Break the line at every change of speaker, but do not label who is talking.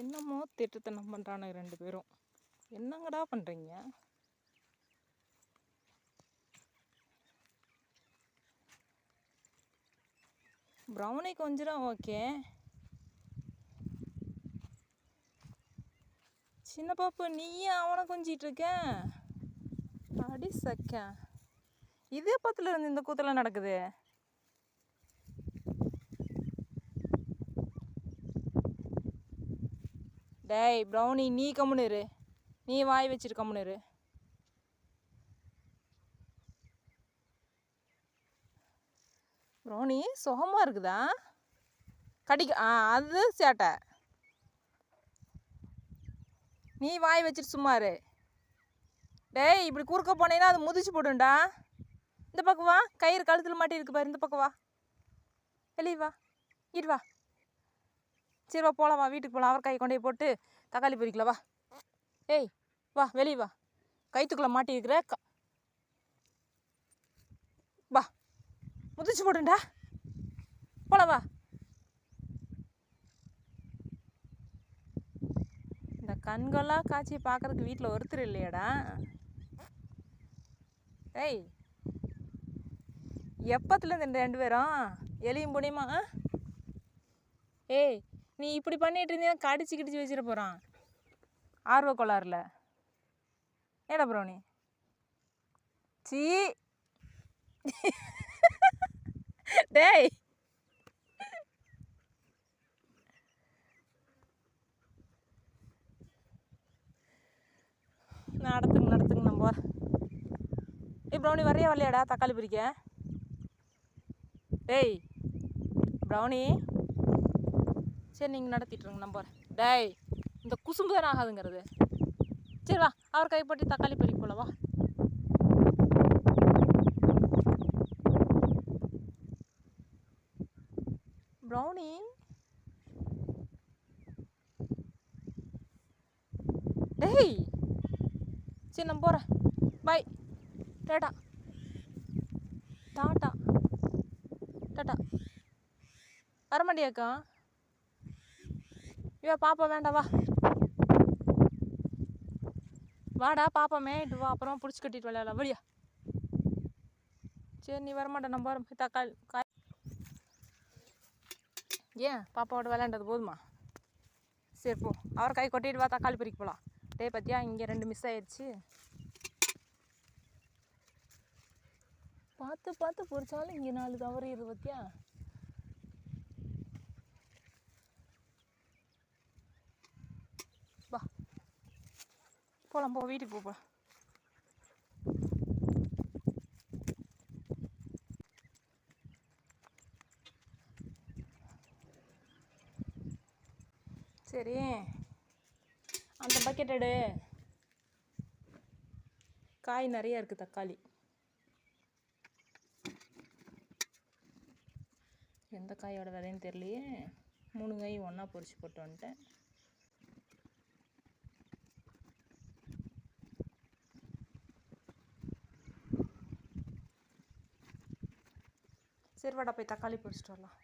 என்னமோ திட்டத்தனம் பண்ணுறானுங்க ரெண்டு பேரும். என்னங்கடா பண்ணுறீங்க ப்ரௌனி கொஞ்சம் ஓகே சின்ன பாப்பு நீயும் அவனை கொஞ்சிட்டு இருக்க அடி சக்க. இதே பத்தில் இருந்து இந்த கூத்தெல்லாம் நடக்குது. டேய் ப்ரௌனி நீ கம்முனு இரு. நீ வாய் வச்சிரு கம்முனு இரு. ப்ரௌனி சுகமாக இருக்குதா? கடிக்க ஆ அது சேட்டை. நீ வாய் வச்சிட்டு சும்மாரு டேய் இப்படி குறுக்க போனேன்னா அது முதிச்சு போடும்டா. இந்த பக்கம் வா. கயிறு கழுத்தில் மாட்டி இருக்கு பாரு இந்த பக்கம் வா. வெளியே வா. இரு வா. சரி வா போகலாம் வா வீட்டுக்கு போகலாம் அவரைக்காய் கொண்டு போய் போட்டு தக்காளி பொறிக்கலாம் வா. ஏய் வா வெளியே வா. கைத்துக்குள்ளே மாட்டியிருக்கிற க வா. முதிச்சு போடுண்டா போகலாம் வா. இந்த கண்கொள்ளா காட்சியை பார்க்கறதுக்கு வீட்டில் ஒருத்தர் இல்லையாடா. ஏய் எப்பத்துலேருந்து ரெண்டு பேரும்? எலியும் புனியுமா ஏய் நீ இப்படி பண்ணிகிட்டு இருந்தீங்கன்னா கடிச்சு கிடிச்சு வச்சிட போகிறான் ஆர்வ கோளாறுல. ஏடா ப்ரௌனி சீ. டேய். நடத்துங்க நடத்துங்க நம்ம. ஏய் ப்ரௌனி வரையா வரலையாடா? தக்காளி பிரிக்க. டேய் ப்ரௌனி சரி நீங்கள் நடத்திட்டுருங்க போகிறேன் டேய் இந்த குசும்பு தானே ஆகாதுங்கிறது? சரி வா. அவர் கைப்பற்றி தக்காளி பறிக்க போலவா ப்ரௌனி டேய்! சரி நான் போகிறேன் பை டாட்டா டாட்டா டாட்டா வரமாட்டியாக்கா இவ பாப்பா வேண்டாம் வா. வாடா பாப்பா மேயிட்டு வா அப்புறம் பிடிச்சி கட்டிட்டு விளையாடலாம். வழியா சரி நீ வரமாட்டேன் நம்ம வரும். போய் தக்காளி காய். ஏன்? பாப்பாவோட விளையாண்டது போதுமா? சரி போ. அவர் கை கொட்டிட்டு வா தக்காளி பறிக்க போகலாம் டேய் பார்த்தியா இங்கே ரெண்டு மிஸ் ஆயிடுச்சு பார்த்து பார்த்து பொறிச்சாலும் இங்கே நாலு தவறு பார்த்தியா போகலாம் போ வீட்டுக்கு போ சரி. அந்த பக்கெட் எடு. காய் நிறைய இருக்குது தக்காளி. எந்த காயோட விலைன்னு தெரியலையே. மூணு காய் ஒன்றா பொறிச்சு போட்டு வந்துட்டேன் சரி வாடா போய் தக்காளி பிடிச்சிட்டு வரலாம்.